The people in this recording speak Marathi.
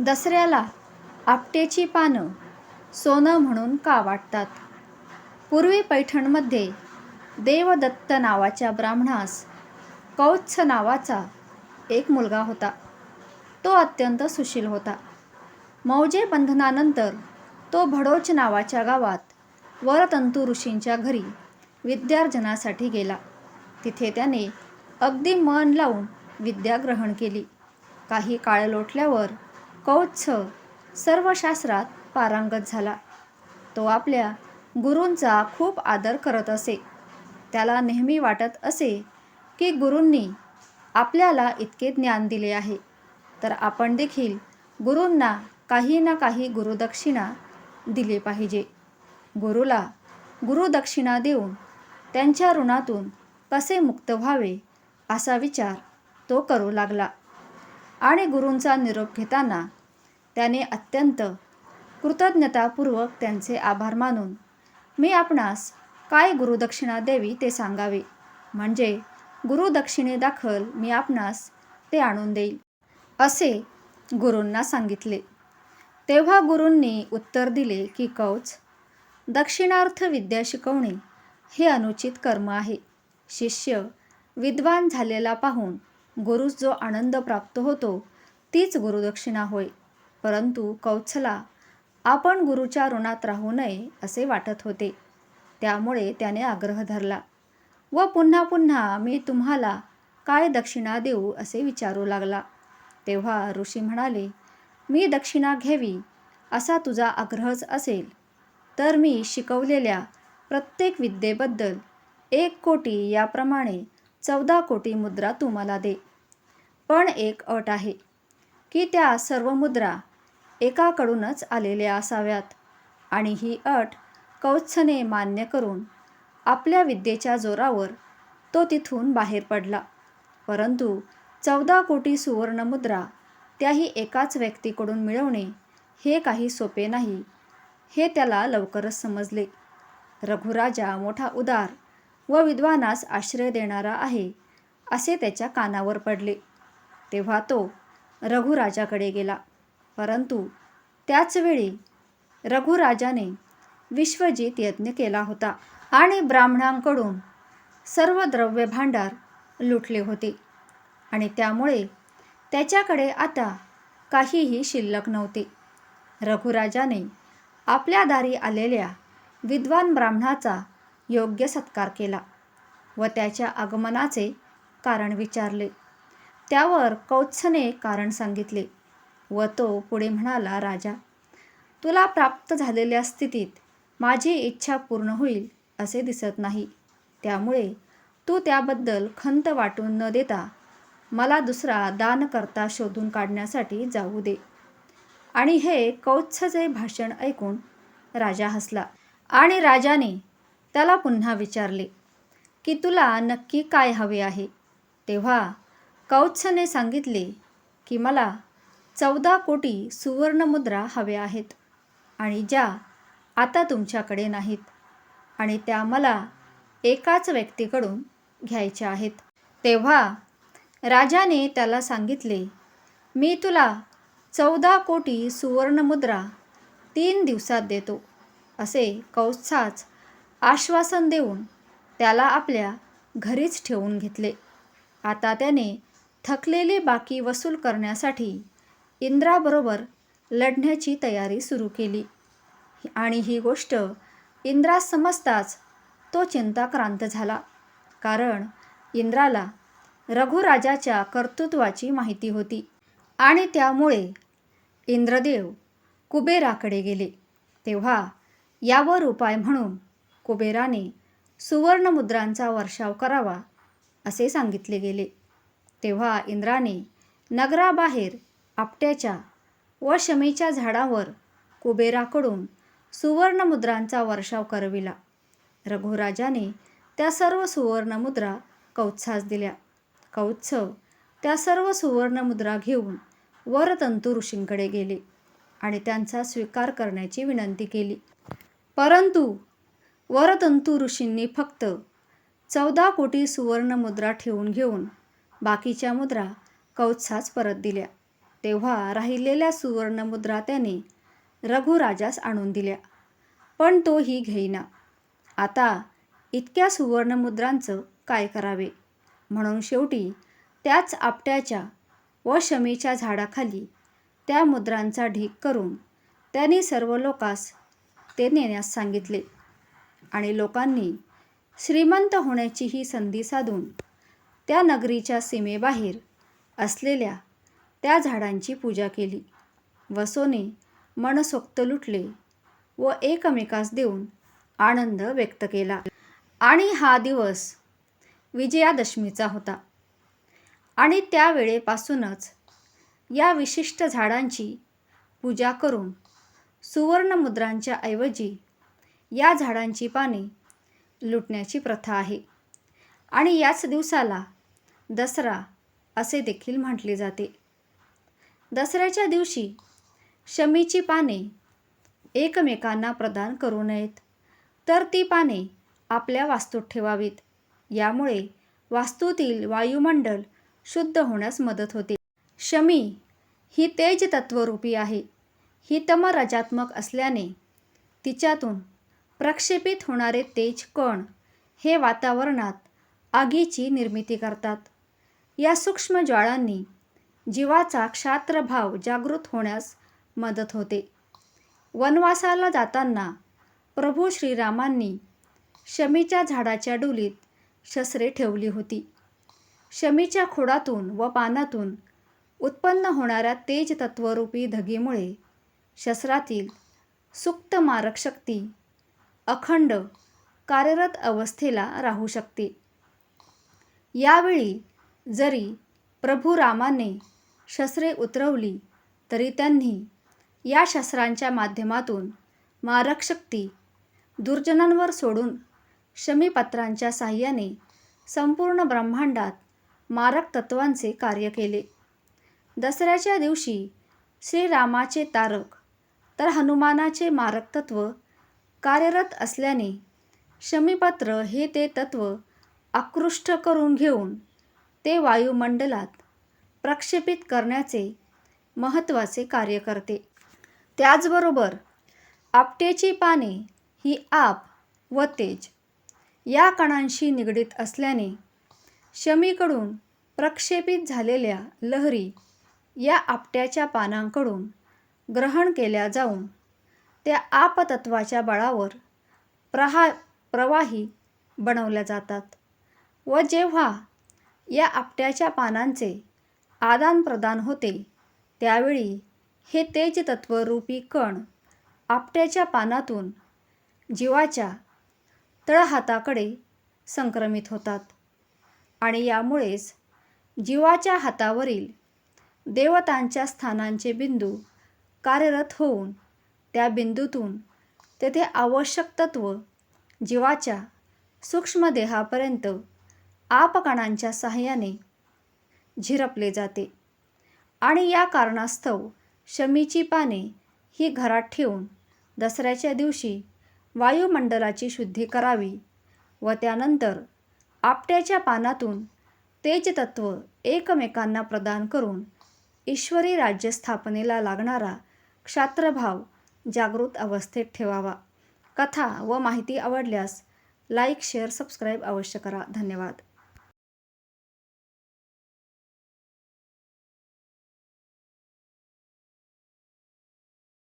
दसऱ्याला आपटेची पानं सोनं म्हणून का वाटतात? पूर्वी पैठणमध्ये देवदत्त नावाच्या ब्राह्मणास कौत्स नावाचा एक मुलगा होता. तो अत्यंत सुशील होता. मौजे बंधनानंतर तो भडोच नावाच्या गावात वरतंतू ऋषींच्या घरी विद्यार्जनासाठी गेला. तिथे त्याने अगदी मन लावून विद्या ग्रहण केली. काही काळ लोटल्यावर कौत्स सर्व शास्त्रात पारंगत झाला. तो आपल्या गुरूंचा खूप आदर करत असे. त्याला नेहमी वाटत असे की गुरूंनी आपल्याला इतके ज्ञान दिले आहे. तर आपण देखील गुरूंना काही ना काही गुरुदक्षिणा दिली पाहिजे. गुरुला गुरुदक्षिणा देऊन त्यांच्या ऋणातून कसे मुक्त व्हावे असा विचार तो करू लागला. आणि गुरूंचा निरोप घेताना त्याने अत्यंत कृतज्ञतापूर्वक त्यांचे आभार मानून मी आपणास काय गुरुदक्षिणा द्यावी ते सांगावे? म्हणजे गुरुदक्षिणेदाखल मी आपणास ते आणून देईल. असे गुरूंना सांगितले. तेव्हा गुरूंनी उत्तर दिले की कौच दक्षिणार्थ विद्या शिकवणे हे अनुचित कर्म आहे. शिष्य विद्वान झालेला पाहून गुरुस जो आनंद प्राप्त होतो तीच गुरुदक्षिणा होय. परंतु कौत्सला आपण गुरुच्या ऋणात राहू नये असे वाटत होते. त्यामुळे त्याने आग्रह धरला व पुन्हा पुन्हा मी तुम्हाला काय दक्षिणा देऊ असे विचारू लागला. तेव्हा ऋषी म्हणाले मी दक्षिणा घ्यावी असा तुझा आग्रहच असेल. तर मी शिकवलेल्या प्रत्येक विद्येबद्दल एक कोटी याप्रमाणे चौदा कोटी मुद्रा तुम्हाला दे. पण एक अट आहे की त्या सर्व मुद्रा एकाकडूनच आलेल्या असाव्यात आणि ही अट कौत्सने मान्य करून आपल्या विद्येच्या जोरावर तो तिथून बाहेर पडला. परंतु चौदा कोटी सुवर्णमुद्रा त्याही एकाच व्यक्तीकडून मिळवणे हे काही सोपे नाही हे त्याला लवकरच समजले. रघुराजा मोठा उदार व विद्वानास आश्रय देणारा आहे असे त्याच्या कानावर पडले. तेव्हा तो रघुराजाकडे गेला. परंतु त्याचवेळी रघुराजाने विश्वजित यज्ञ केला होता आणि ब्राह्मणांकडून सर्व द्रव्य भांडार लुटले होते. आणि त्यामुळे त्याच्याकडे आता काहीही शिल्लक नव्हते. रघुराजाने आपल्या दारी आलेल्या विद्वान ब्राह्मणाचा योग्य सत्कार केला व त्याच्या आगमनाचे कारण विचारले. त्यावर कौत्सने कारण सांगितले व तो पुढे म्हणाला राजा तुला प्राप्त झालेल्या स्थितीत माझी इच्छा पूर्ण होईल असे दिसत नाही. त्यामुळे तू त्याबद्दल खंत वाटून न देता मला दुसरा दानकर्ता शोधून काढण्यासाठी जाऊ दे. आणि हे कौत्सचे भाषण ऐकून राजा हसला. आणि राजाने त्याला पुन्हा विचारले की तुला नक्की काय हवे आहे? तेव्हा कौत्सने सांगितले की मला चौदा कोटी सुवर्णमुद्रा हव्या आहेत आणि ज्या आता तुमच्याकडे नाहीत आणि त्या मला एकाच व्यक्तीकडून घ्यायच्या आहेत. तेव्हा राजाने त्याला सांगितले मी तुला चौदा कोटी सुवर्णमुद्रा तीन दिवसात देतो असे कौत्साच आश्वासन देऊन त्याला आपल्या घरीच ठेवून घेतले. आता त्याने थकलेली बाकी वसूल करण्यासाठी इंद्राबरोबर लढण्याची तयारी सुरू केली. आणि ही गोष्ट इंद्रा समजताच तो चिंताक्रांत झाला. कारण इंद्राला रघुराजाच्या कर्तृत्वाची माहिती होती. आणि त्यामुळे इंद्रदेव कुबेराकडे गेले. तेव्हा यावर उपाय म्हणून कुबेराने सुवर्णमुद्रांचा वर्षाव करावा असे सांगितले गेले. तेव्हा इंद्राने नगराबाहेर आपट्याच्या व शमीच्या झाडावर कुबेराकडून सुवर्णमुद्रांचा वर्षाव करविला. रघुराजाने त्या सर्व सुवर्णमुद्रा कौत्सास दिल्या. कौत्स त्या सर्व सुवर्णमुद्रा घेऊन वरतंतू ऋषींकडे गेले आणि त्यांचा स्वीकार करण्याची विनंती केली. परंतु वरतंतू ऋषींनी फक्त चौदा कोटी सुवर्णमुद्रा ठेवून घेऊन बाकीच्या मुद्रा कवसास परत दिल्या. तेव्हा राहिलेल्या सुवर्णमुद्रा त्याने रघुराजास आणून दिल्या. पण तोही घेईना. आता इतक्या सुवर्णमुद्रांचं काय करावे? म्हणून शेवटी त्याच आपट्याच्या व शमीच्या झाडाखाली त्या मुद्रांचा ढीक करून त्यांनी सर्व लोकास ते नेण्यास सांगितले. आणि लोकांनी श्रीमंत होण्याची ही संधी साधून त्या नगरीच्या सीमेबाहेर असलेल्या त्या झाडांची पूजा केली. वसोने मनसोक्त लुटले व एकमेकास देऊन आनंद व्यक्त केला. आणि हा दिवस विजयादशमीचा होता. आणि त्यावेळेपासूनच या विशिष्ट झाडांची पूजा करून सुवर्णमुद्रांच्या ऐवजी या झाडांची पाने लुटण्याची प्रथा आहे. आणि याच दिवसाला दसरा असे देखील म्हटले जाते. दसऱ्याच्या दिवशी शमीची पाने एकमेकांना प्रदान करू नयेत. तर ती पाने आपल्या वास्तूत ठेवावीत. यामुळे वास्तूतील वायुमंडल शुद्ध होण्यास मदत होते. शमी ही तेज तत्वरूपी आहे. ही तमरजात्मक असल्याने तिच्यातून प्रक्षेपित होणारे तेज कण हे वातावरणात आगीची निर्मिती करतात. या सूक्ष्म ज्वाळांनी जीवाचा क्षात्रभाव जागृत होण्यास मदत होते. वनवासाला जाताना प्रभू श्रीरामांनी शमीच्या झाडाच्या डुलीत शस्त्रे ठेवली होती. शमीच्या खोडातून व पानातून उत्पन्न होणाऱ्या तेज तत्वरूपी धगीमुळे शस्त्रातील सुप्त मारक शक्ती अखंड कार्यरत अवस्थेला राहू शकते. यावेळी जरी प्रभू रामाने शस्त्रे उतरवली तरी त्यांनी या शस्त्रांच्या माध्यमातून मारक शक्ती दुर्जनांवर सोडून शमीपत्रांच्या साह्याने संपूर्ण ब्रह्मांडात मारक तत्वांचे कार्य केले. दसऱ्याच्या दिवशी श्रीरामाचे तारक तर हनुमानाचे मारक तत्व कार्यरत असल्याने शमीपात्र हे ते तत्व आकृष्ट करून घेऊन ते वायुमंडलात प्रक्षेपित करण्याचे महत्त्वाचे कार्य करते. त्याचबरोबर आपटेची पाने ही आप व तेज या कणांशी निगडीत असल्याने शमीकडून प्रक्षेपित झालेल्या लहरी या आपट्याच्या पानांकडून ग्रहण केल्या जाऊन त्या आपतत्वाच्या बळावर प्रहा प्रवाही बनवल्या जातात व जेव्हा या आपट्याच्या पानांचे आदानप्रदान होते त्यावेळी हे तेज तत्वरूपी कण आपट्याच्या पानातून जीवाच्या तळहाताकडे संक्रमित होतात आणि यामुळेच जीवाच्या हातावरील देवतांच्या स्थानांचे बिंदू कार्यरत होऊन त्या बिंदूतून तेथे आवश्यक तत्व जीवाच्या सूक्ष्म देहापर्यंत आपकणांच्या सहाय्याने झिरपले जाते आणि या कारणास्तव शमीची पाने ही घरात ठेवून दसऱ्याच्या दिवशी वायुमंडलाची शुद्धी करावी व त्यानंतर आपट्याच्या पानातून तेजतत्व एकमेकांना प्रदान करून ईश्वरी राज्य स्थापनेला लागणारा क्षात्रभाव जागृत अवस्थेत ठेवावा. कथा व माहिती आवडल्यास लाईक शेअर सबस्क्राईब अवश्य करा. धन्यवाद.